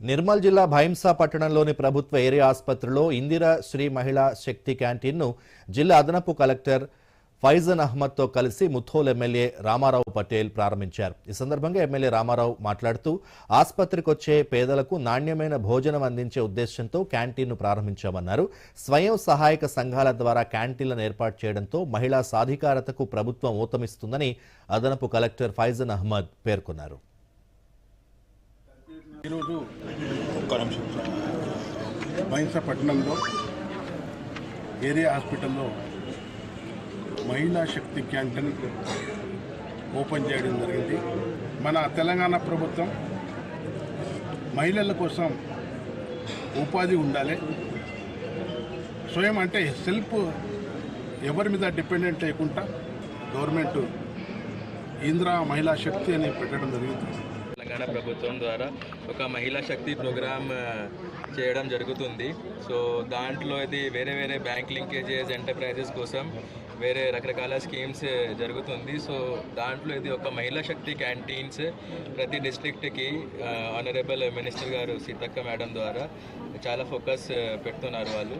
నిర్మల్ జిల్లా భైంసా పట్టణంలోని ప్రభుత్వ ఏరియా ఆసుపత్రిలో ఇందిరా శ్రీ మహిళా శక్తి క్యాంటీన్ను జిల్లా అదనపు కలెక్టర్ ఫైజన్ అహ్మద్తో కలిసి ముథోల్ ఎమ్మెల్యే రామారావు పటేల్ ప్రారంభించారు. ఈ సందర్భంగా ఎమ్మెల్యే రామారావు మాట్లాడుతూ ఆసుపత్రికి వచ్చే పేదలకు నాణ్యమైన భోజనం అందించే ఉద్దేశంతో క్యాంటీన్ను ప్రారంభించామన్నారు. స్వయం సహాయక సంఘాల ద్వారా క్యాంటీన్లను ఏర్పాటు చేయడంతో మహిళా సాధికారతకు ప్రభుత్వం ఊతమిస్తుందని అదనపు కలెక్టర్ ఫైజన్ అహ్మద్ పేర్కొన్నారు. ఈరోజు ఒక్క నిమిషం. బైన్స పట్టణంలో ఏరియా హాస్పిటల్లో మహిళా శక్తి క్యాంటీన్ ఓపెన్ చేయడం జరిగింది. మన తెలంగాణ ప్రభుత్వం మహిళల కోసం ఉపాధి ఉండాలి. స్వయం అంటే సెల్ఫ్ ఎవరి మీద డిపెండెంట్ లేకుండా గవర్నమెంట్ ఇందిరా మహిళా శక్తి అని పెట్టడం జరిగింది. తెలంగాణ ప్రభుత్వం ద్వారా ఒక మహిళా శక్తి ప్రోగ్రామ్ చేయడం జరుగుతుంది. సో దాంట్లో ఇది వేరే వేరే బ్యాంక్ లింకేజెస్ ఎంటర్ప్రైజెస్ కోసం వేరే రకరకాల స్కీమ్స్ జరుగుతుంది. సో దాంట్లో ఇది ఒక మహిళా శక్తి క్యాంటీన్స్ ప్రతి డిస్ట్రిక్ట్కి ఆనరబుల్ మినిస్టర్ గారు సీతక్క మేడం ద్వారా చాలా ఫోకస్ పెడుతున్నారు వాళ్ళు.